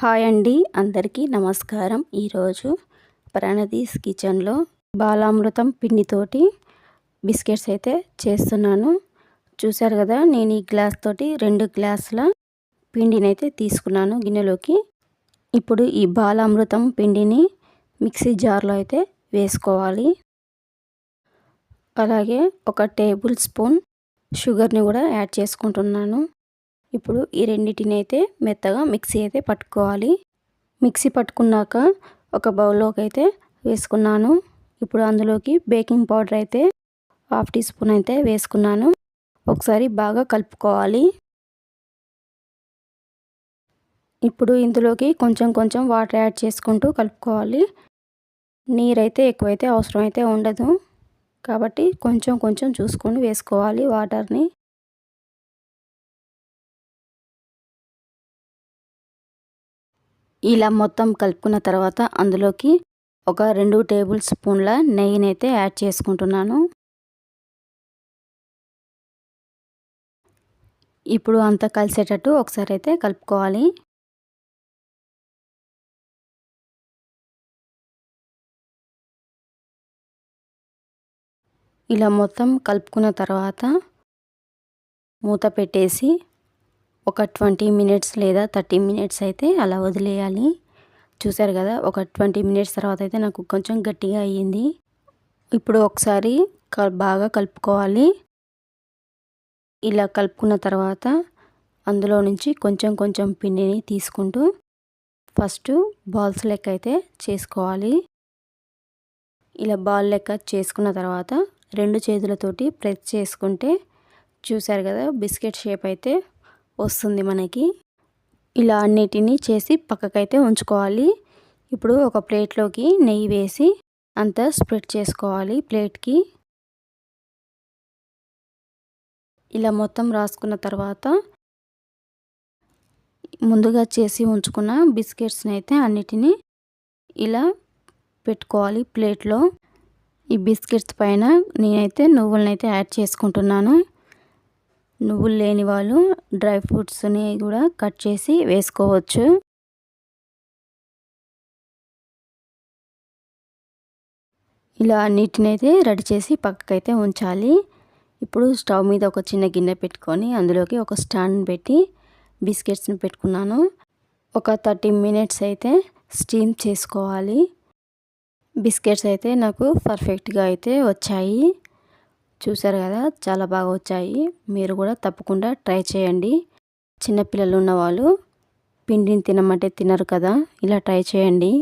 Hi అండి అందరికీ నమస్కారం. ఈరోజు ప్రణదీస్ కిచెన్లో బాలామృతం పిండితోటి బిస్కెట్స్ అయితే చేస్తున్నాను. చూశారు కదా నేను ఈ గ్లాస్ తోటి రెండు గ్లాసుల పిండిని అయితే తీసుకున్నాను గిన్నెలోకి. ఇప్పుడు ఈ బాలామృతం పిండిని మిక్సీ జార్లో అయితే వేసుకోవాలి. అలాగే ఒక టేబుల్ స్పూన్ షుగర్ని కూడా యాడ్ చేసుకుంటున్నాను. ఇప్పుడు ఈ రెండింటిని అయితే మెత్తగా మిక్సీ అయితే పట్టుకోవాలి. మిక్సీ పట్టుకున్నాక ఒక బౌల్లోకి అయితే వేసుకున్నాను. ఇప్పుడు అందులోకి బేకింగ్ పౌడర్ అయితే హాఫ్ టీ స్పూన్ అయితే వేసుకున్నాను. ఒకసారి బాగా కలుపుకోవాలి. ఇప్పుడు ఇందులోకి కొంచెం కొంచెం వాటర్ యాడ్ చేసుకుంటూ కలుపుకోవాలి. నీరైతే ఎక్కువైతే అవసరం అయితే ఉండదు. కాబట్టి కొంచెం కొంచెం చూసుకొని వేసుకోవాలి వాటర్ని. ఇలా మొత్తం కలుపుకున్న తర్వాత అందులోకి ఒక రెండు టేబుల్ స్పూన్ల నెయ్యిని అయితే యాడ్ చేసుకుంటున్నాను. ఇప్పుడు అంతా కలిసేటట్టు ఒకసారి అయితే కలుపుకోవాలి. ఇలా మొత్తం కలుపుకున్న తర్వాత మూత పెట్టేసి ఒక ట్వంటీ మినిట్స్ లేదా థర్టీ మినిట్స్ అయితే అలా వదిలేయాలి. చూసారు కదా ఒక ట్వంటీ మినిట్స్ తర్వాత అయితే నాకు కొంచెం గట్టిగా అయ్యింది. ఇప్పుడు ఒకసారి బాగా కలుపుకోవాలి. ఇలా కలుపుకున్న తర్వాత అందులో నుంచి కొంచెం కొంచెం పిండిని తీసుకుంటూ ఫస్ట్ బాల్స్ లెక్క అయితే చేసుకోవాలి. ఇలా బాల్ లెక్క చేసుకున్న తర్వాత రెండు చేతులతోటి ప్రెస్ చేసుకుంటే చూసారు కదా బిస్కెట్ షేప్ అయితే వస్తుంది మనకి. ఇలా అన్నిటినీ చేసి పక్కకైతే ఉంచుకోవాలి. ఇప్పుడు ఒక ప్లేట్లోకి నెయ్యి వేసి అంతా స్ప్రెడ్ చేసుకోవాలి ప్లేట్కి. ఇలా మొత్తం రాసుకున్న తర్వాత ముందుగా చేసి ఉంచుకున్న బిస్కెట్స్ని అయితే అన్నిటినీ ఇలా పెట్టుకోవాలి ప్లేట్లో. ఈ బిస్కెట్స్ పైన నేనైతే నువ్వులనైతే యాడ్ చేసుకుంటున్నాను. నువ్వులు లేని వాళ్ళు డ్రై ఫ్రూట్స్ని కూడా కట్ చేసి వేసుకోవచ్చు. ఇలా అన్నిటిని అయితే రెడీ చేసి పక్కకైతే ఉంచాలి. ఇప్పుడు స్టవ్ మీద ఒక చిన్న గిన్నె పెట్టుకొని అందులోకి ఒక స్టాండ్ పెట్టి బిస్కెట్స్ని పెట్టుకున్నాను. ఒక థర్టీ మినిట్స్ అయితే స్టీమ్ చేసుకోవాలి. బిస్కెట్స్ అయితే నాకు పర్ఫెక్ట్గా అయితే వచ్చాయి. చూసారు కదా చాలా బాగా వచ్చాయి. మీరు కూడా తప్పకుండా ట్రై చేయండి. చిన్నపిల్లలు ఉన్నవాళ్ళు పిండిని తినమంటే తినరు కదా ఇలా ట్రై చేయండి.